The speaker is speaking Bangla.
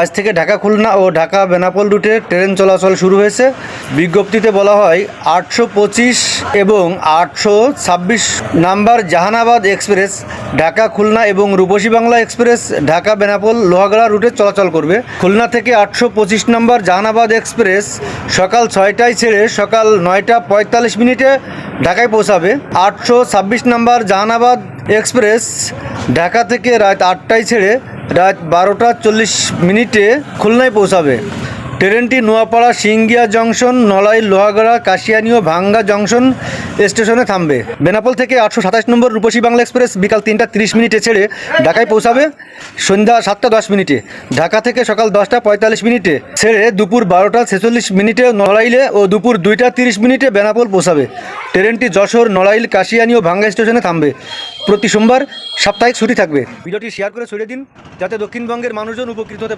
আজ থেকে ঢাকা খুলনা ও ঢাকা বেনাপোল রুটে ট্রেন চলাচল শুরু হয়েছে। বিজ্ঞপ্তিতে বলা হয়, আটশো পঁচিশ এবং আটশো ছাব্বিশ নাম্বার জাহানাবাদ এক্সপ্রেস ঢাকা খুলনা এবং রূপসী বাংলা এক্সপ্রেস ঢাকা বেনাপোল লোহাগড়া রুটে চলাচল করবে। খুলনা থেকে আটশো পঁচিশ নম্বর জাহানাবাদ এক্সপ্রেস সকাল ছয়টায় ছেড়ে সকাল নয়টা পঁয়তাল্লিশ মিনিটে ঢাকায় পৌঁছাবে। আটশো ছাব্বিশ নম্বর জাহানাবাদ এক্সপ্রেস ঢাকা থেকে রাত আটটায় ছেড়ে রাত বারোটা চল্লিশ মিনিটে খুলনায় পৌঁছাবে। ট্রেনটি নোয়াপাড়া সিঙ্গিয়া জংশন, নলাই লোহাগড়া, কাশিয়ানি ও ভাঙ্গা জংশন স্টেশনে থামবে। বেনাপোল থেকে আটশো সাতাশ নম্বর রূপসী বাংলা এক্সপ্রেস বিকাল তিনটা তিরিশ মিনিটে ছেড়ে ঢাকায় পৌঁছাবে। সন্ধ্যা সাতটা দশ মিনিটে। ঢাকা থেকে সকাল দশটা পঁয়তাল্লিশ মিনিটে ছেড়ে দুপুর বারোটা ছেচল্লিশ মিনিটে নড়াইলে ও দুপুর দুইটা তিরিশ মিনিটে বেনাপোল পৌঁছাবে। ট্রেনটি যশোর নড়াইল কাশিয়ানি ও ভাঙ্গা স্টেশনে থামবে। প্রতি সোমবার সাপ্তাহিক ছুটি থাকবে। ভিডিওটি শেয়ার করে ছড়িয়ে দিন। যাতে দক্ষিণবঙ্গের মানুষজন উপকৃত হতে।